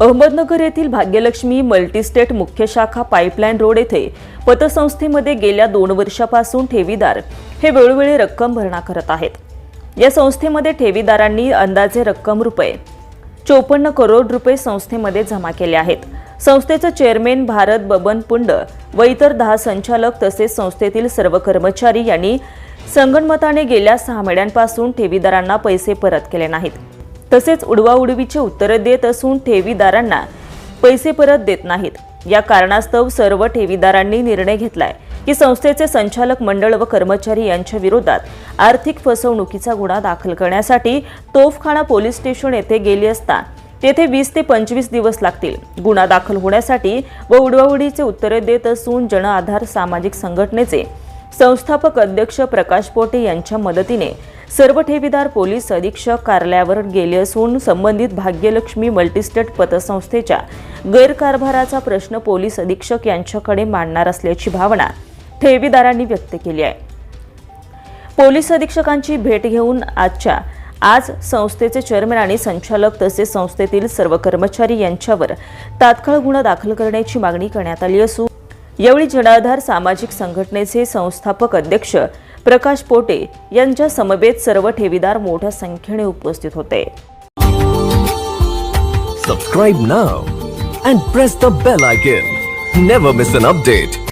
अहमदनगर येथील भाग्यलक्ष्मी मल्टीस्टेट मुख्य शाखा पाईपलाईन रोड येथे पतसंस्थेमध्ये गेल्या दोन वर्षापासून ठेवीदार हे वेळोवेळी रक्कम भरणा करत आहेत. या संस्थेमध्ये ठेवीदारांनी अंदाजे रक्कम रुपये चोपन्न करोड रुपये संस्थेमध्ये जमा केले आहेत. संस्थेचं चेअरमॅन भारत बबन पुंड व इतर दहा संचालक तसेच संस्थेतील सर्व कर्मचारी यांनी संगणमताने गेल्या सहा महिन्यांपासून ठेवीदारांना पैसे परत केले नाहीत. तसेच उडवाउडवीचे उत्तरं देत असून ठेवीदारांना पैसे परत देत नाहीत. या कारणास्तव सर्व ठेवीदारांनी निर्णय घेतलाय की संस्थेचे संचालक मंडळ व कर्मचारी यांच्या विरोधात आर्थिक फसवणुकीचा गुन्हा दाखल करण्यासाठी तोफखाना पोलीस स्टेशन येथे गेली असता तेथे वीस ते पंचवीस दिवस लागतील. गुन्हा दाखल होण्यासाठी व उडवाउडीचे उत्तरे देत असून जन आधार सामाजिक संघटनेचे संस्थापक अध्यक्ष प्रकाश पोटे यांच्या मदतीने सर्व ठेवीदार पोलीस अधीक्षक कार्यालयावर गेले असून संबंधित भाग्यलक्ष्मी मल्टीस्टेट पतसंस्थेच्या गैरकारभाराचा प्रश्न पोलीस अधीक्षक यांच्याकडे मांडणार असल्याची भावना ठेवीदारांनी व्यक्त केली आहे. पोलीस अधीक्षकांची भेट घेऊन आजच्या आज संस्थेचे चेअरमॅन आणि संचालक तसेच संस्थेतील सर्व कर्मचारी यांच्यावर तात्काळ गुन्हा दाखल करण्याची मागणी करण्यात आली असून यावेळी जनाधार सामाजिक संघटनेचे संस्थापक अध्यक्ष प्रकाश पोटे यांच्या समवेत सर्व ठेवीदार मोठ्या संख्येने उपस्थित होते. Subscribe now and press the bell icon never miss an update